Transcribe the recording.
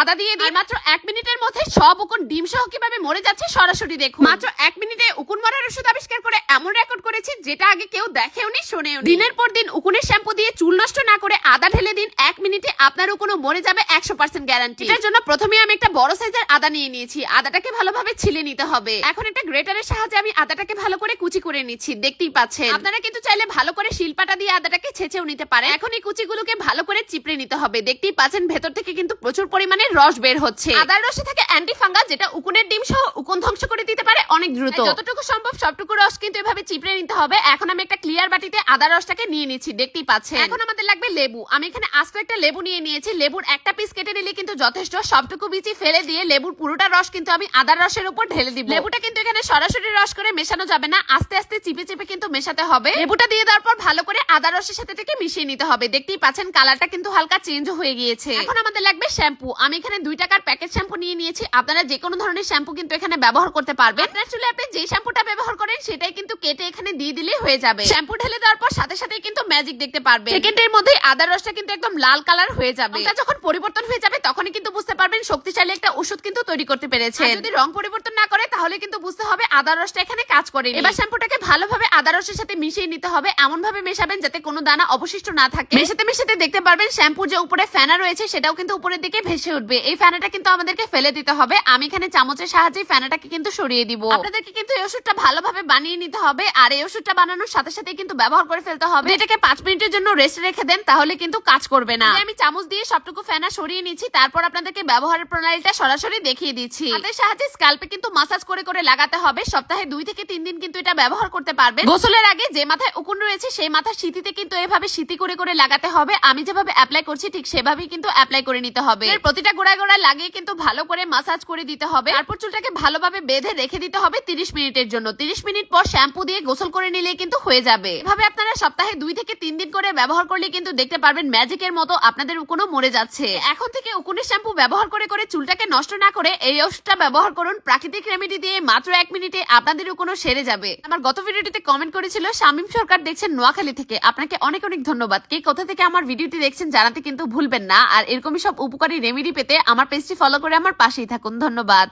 আদা দিয়ে দিই মাত্র এক মিনিটের মধ্যে সব উকুন ডিম সহ কীভাবে মরে যাচ্ছে সরাসরি দেখুন। মাত্র এক মিনিটে উকুন মরার ওষুধ আবিষ্কার করে এমন রেকর্ড করেছি যেটা আগে কেউ দেখেওনি শোনেও দিনের পর দিন উকুনের শ্যাম্পু দিয়ে চুল নষ্ট না করে আদা ঢেলে দিন এক মিনিটে আপনার উকুনও মরে যাবে একশো পার্সেন্ট গ্যারান্টি এটার জন্য প্রথমে আমি একটা বড় সাইজের আদা নিয়ে নিয়েছি। আদাটাকে ভালোভাবে ছিলে নিতে হবে। এখন একটা গ্রেটারের সাহায্যে আমি আদাটাকে ভালো করে কুচি করে নিচ্ছি দেখতেই পাচ্ছেন। আপনারা কিন্তু চাইলে ভালো করে শিলপাটা দিয়ে আদাটাকে ছেঁচেও নিতে পারে এখন এই কুচিগুলোকে ভালো করে চিপড়ে নিতে হবে দেখতেই পাচ্ছেন ভেতর থেকে কিন্তু প্রচুর পরিমাণে রস বের হচ্ছে। আদার রসে থাকে অ্যান্টি ফাঙ্গাস যেটা উকুনের ডিম সহ উকুন ধ্বংস করে দিতে পারে অনেক দ্রুত। যতটুকু সম্ভব সবটুকু রস কিন্তু এভাবে চিপড়ে নিতে হবে। এখন আমি একটা ক্লিয়ার বাটিতে আদা রসটাকে নিয়ে নিচ্ছি দেখতেই পাচ্ছেন। এখন আমাদের লাগবে লেবু। আমি এখানে আস্ত একটা লেবু নিয়ে নিয়েছি। লেবুর একটা পিস কেটে নিলে কিন্তু যথেষ্ট। সবটুকু বিচি ফেলে দিয়ে লেবুর পুরোটা রস কিন্তু আমি আদার রসের উপর ঢেলে দিব। লেবুটা কিন্তু এখানে সরাসরি রস করে মেশানো যাবে না। আস্তে আস্তে চিপে চিপে কিন্তু মেশাতে হবে। লেবুটা দিয়ে দেওয়ার পর ভালো করে আদা রসের সাথে থেকে মিশিয়ে নিতে হবে। দেখতেই পাচ্ছেন কালারটা কিন্তু হালকা চেঞ্জ হয়ে গিয়েছে। এখন আমাদের লাগবে শ্যাম্পু আমি এখানে দুই টাকার প্যাকেট শ্যাম্পু নিয়ে নিয়েছি। আপনারা যে কোনো ধরনের শ্যাম্পু কিন্তু এখানে ব্যবহার করতে পারবেন। আপনার চুলে আপনি যে শ্যাম্পুটা ব্যবহার করেন, সেটাই কিন্তু কেটে এখানে দিয়ে দিলে হয়ে যাবে। শ্যাম্পু ঢেলে দেওয়ার পর সাথে সাথে কিন্তু ম্যাজিক দেখতে পারবেন। সেকেন্ডের মধ্যে আদা রসটা কিন্তু একদম লাল কালার হয়ে যাবে। এটা যখন পরিবর্তন হয়ে যাবে, তখনই কিন্তু বুঝতে পারবেন শক্তিশালী একটা ওষুধ কিন্তু তৈরি করতে পেরেছে যদি রং পরিবর্তন না করে, তাহলে কিন্তু বুঝতে হবে আদার রসটা এখানে কাজ করে এবার শ্যাম্পুটাকে ভালোভাবে আদা রসের সাথে মিশিয়ে নিতে হবে। এমন ভাবে মেশাবেন যাতে কোনো দানা অবশিষ্ট না থাকে। মেশাতে মেশাতে দেখতে পারবেন শ্যাম্পুর যে উপরে ফেনা রয়েছে, সেটাও কিন্তু উপরের দিকে ভেসে উঠবে। এই ফেনাটা কিন্তু আমাদেরকে ফেলে দিতে হবে। আমি এখানে চামচের সাহায্যে ফেনাটাকে কিন্তু সরিয়ে দিব। আপনাদেরকে কিন্তু এই ওষুধটা ভালোভাবে বানিয়ে নিতে হবে আর এই ওষুধটা বানানোর সাথে সাথে কিন্তু ব্যবহার করে ফেলতে হবে। এটাকে পাঁচ মিনিটের জন্য রেস্ট রেখে দেন, তাহলে কিন্তু কাজ করবে না। আমি চামচ দিয়ে সবটুকু ফেনা সরিয়ে নিচ্ছি তারপর আপনাদেরকে ব্যবহারের প্রণালীটা সরাসরি দেখিয়ে দিচ্ছি। হাতের সাহায্যে স্ক্যাল্পে কিন্তু মাসাজ করে করে লাগাতে হবে। সপ্তাহে দুই থেকে তিন দিন কিন্তু এটা ব্যবহার করতে পারবেন। গোসলের আগে যে মাথায় উকুন রয়েছে, সেই মাথার শীতিতে কিন্তু এভাবে শীতি করে করে লাগাতে হবে। আমি যেভাবে অ্যাপ্লাই করছি, ঠিক সেভাবেই কিন্তু অ্যাপ্লাই করে নিতে হবে। প্রতিটা গোড়ায় গোড়ায় লাগিয়ে কিন্তু ভালো করে মাসাজ করে দিতে হবে। তারপর চুলটাকে ভালোভাবে বেঁধে রেখে দিতে হবে তিরিশ মিনিটের জন্য। তিরিশ মিনিট পর শ্যাম্পু দিয়ে গোসল করে নিলে কিন্তু হয়ে যাবে। এভাবে আপনারা সপ্তাহে দুই থেকে তিন দিন করে ব্যবহার করলে কিন্তু দেখতে পারবেন ম্যাজিকের মতো আপনাদের উকুনও মরে যাচ্ছে। এখন থেকে উকুনের শ্যাম্পু ব্যবহার করে করে চুলটাকে নষ্ট না করে এই ওষুধটা ব্যবহার করুন। প্রাকৃতিক রেমেডি দিয়ে মাত্র এক মিনিটে আপনাদের উকুনও সেরে যাবে। আমার গত ভিডিওটিতে কমেন্ট করেছিল, শামীম সরকার দেখছেন নোয়াখালী থেকে। আপনাকে অনেক অনেক ধন্যবাদ। কে কোথা থেকে আমার ভিডিওটি দেখছেন জানাতে কিন্তু ভুলবেন না। আর এরকমই সব উপকারী রেমেডি আমার পেজটি ফলো করে আমার পাশেই থাকুন। ধন্যবাদ।